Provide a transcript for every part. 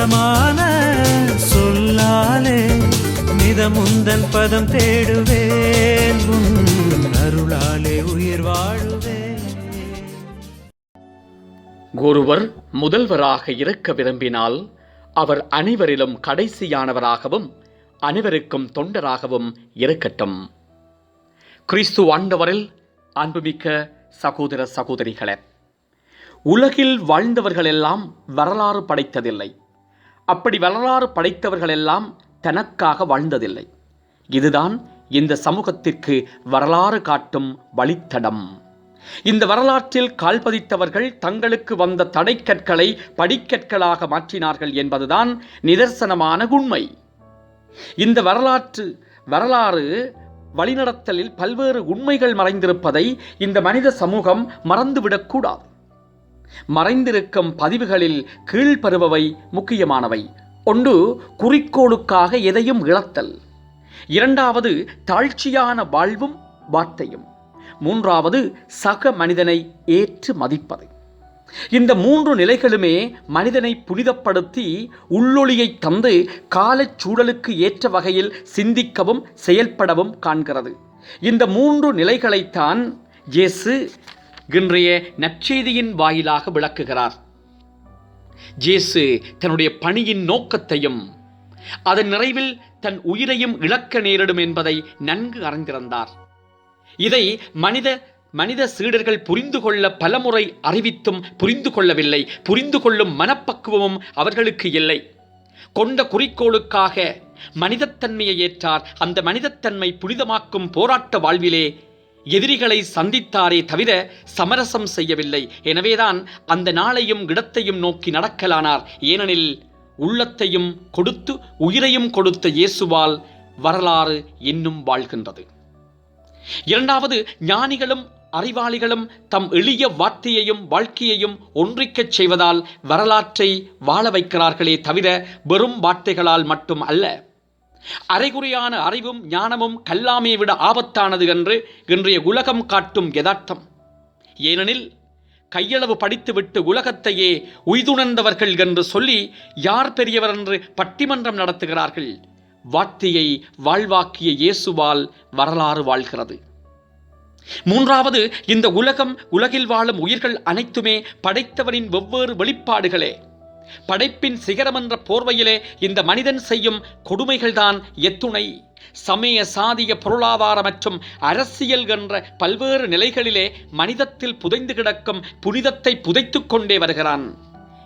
சுரமான சொல்லாலே மிதமுந்தன் பதம் தேடுவேன். அருளாலே உயிர் வாழுவேன். ஒருவர் முதல்வராக இருக்க விரும்பினால் அவர் அனைவரிலும் கடைசியானவராகவும் அனைவருக்கும் தொண்டராகவும் இருக்கட்டும். கிறிஸ்து ஆண்டவரில் அன்புமிக்க சகோதர சகோதரிகளே உலகில் வாழ்ந்தவர்களெல்லாம் வரலாறு படைத்ததில்லை. அப்படி வரலாறு படைத்தவர்களெல்லாம் தனக்காக வாழ்ந்ததில்லை. இதுதான் இந்த சமூகத்திற்கு வரலாறு காட்டும் வழித்தடம். இந்த வரலாற்றில் கால்பதித்தவர்கள் தங்களுக்கு வந்த தடைக்கற்களை படிக்கற்களாக மாற்றினார்கள் என்பதுதான் நிதர்சனமான உண்மை. இந்த வரலாற்று வரலாறு வழிநடத்தலில் பல்வேறு உண்மைகள் மறைந்திருப்பதை இந்த மனித சமூகம் மறந்துவிடக்கூடாது. மறைந்திருக்கும் பதிவுகளில் கீழ்ப்பருபவை முக்கியமானவை. ஒன்று குறிக்கோளுக்காக எதையும் இழத்தல். இரண்டாவது தாழ்ச்சியான வாழ்வும் வார்த்தையும். மூன்றாவது சக மனிதனை ஏற்று மதிப்பது. இந்த மூன்று நிலைகளுமே மனிதனை புனிதப்படுத்தி உள்ளொளியை தந்து காலச் சூழலுக்கு ஏற்ற வகையில் சிந்திக்கவும் செயல்படவும் காண்கிறது. இந்த மூன்று நிலைகளைத்தான் இயேசு இன்றைய நற்செய்தியின் வாயிலாக விளக்குகிறார். ஜேசு தன்னுடைய பணியின் நோக்கத்தையும் அதன் நிறைவில் தன் உயிரையும் இழக்க நேரிடும் என்பதை நன்கு அறிந்திருந்தார். இதை மனித மனித சீடர்கள் புரிந்து கொள்ள பலமுறை அறிவித்தும் புரிந்து கொள்ளவில்லை புரிந்து கொள்ளும் மனப்பக்குவமும் அவர்களுக்கு இல்லை. கொண்ட குறிக்கோளுக்காக மனிதத்தன்மையை ஏற்றார். அந்த மனிதத்தன்மை புனிதமாக்கும் போராட்ட வாழ்விலே எதிரிகளை சந்தித்தாரே தவிர சமரசம் செய்யவில்லை. எனவேதான் அந்த நாளையும் இடத்தையும் நோக்கி நடக்கலானார். ஏனெனில் உள்ளத்தையும் கொடுத்து உயிரையும் கொடுத்த இயேசுவால் வரலாறு இன்னும் வாழ்கின்றது. இரண்டாவது ஞானிகளும் அறிவாளிகளும் தம் எளிய வார்த்தையையும் வாழ்க்கையையும் ஒன்றிக்கச் செய்வதால் வரலாற்றை வாழ வைக்கிறார்களே தவிர வெறும் வார்த்தைகளால் மட்டும் அல்ல. அரைகுறையான அறிவும் ஞானமும் கல்லாமையை விட ஆபத்தானது என்று இன்றைய உலகம் காட்டும் யதார்த்தம். ஏனெனில் கையளவு படித்துவிட்டு உலகத்தையே உய்துணர்ந்தவர்கள் என்று சொல்லி யார் பெரியவர் என்று பட்டிமன்றம் நடத்துகிறார்கள்? வார்த்தையை வாழ்வாக்கிய இயேசுவால் வரலாறு வாழ்கிறது. மூன்றாவது இந்த உலகம் உலகில் வாழும் உயிர்கள் அனைத்துமே படைத்தவனின் வெவ்வேறு வெளிப்பாடுகளே. படைப்பின் சிகரம் என்ற போர்வையிலே இந்த மனிதன் செய்யும் கொடுமைகள்தான் எத்துணை. சமய சாதிய பொருளாதார மற்றும் அரசியல் என்ற பல்வேறு நிலைகளிலே மனிதத்தில் புதைந்து கிடக்கும் புனிதத்தை புதைத்துக் கொண்டே வருகிறான்.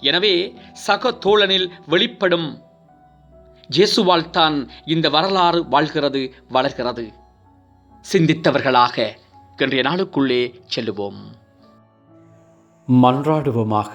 எனவே சக தோழனில் வெளிப்படும் ஜேசுவால் தான் இந்த வரலாறு வாழ்கிறது வளர்கிறது. சிந்தித்தவர்களாக இன்றைய நாளுக்குள்ளே செல்லுவோம். மன்றாடுவோமாக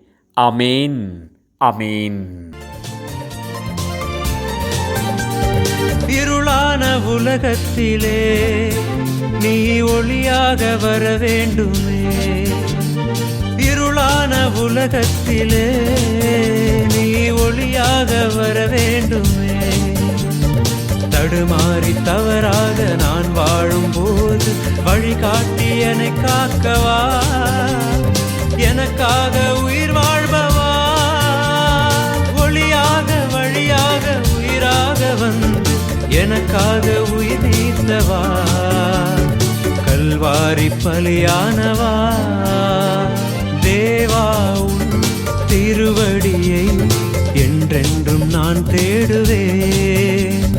அமேன் அமேன் இருளான உலகத்திலே நீ ஒளியாக வர வேண்டுமே. இருளான உலகத்திலே நீ ஒளியாக வர வேண்டுமே. தடுமாறி தவறாக நான் வாழும் போது வழிகாட்டி என்னை காக்கவா? எனக்காக உயிர் கல்வாரி பலியானவா? தேவா உன் திருவடியை என்றென்றும் நான் தேடுவேன்.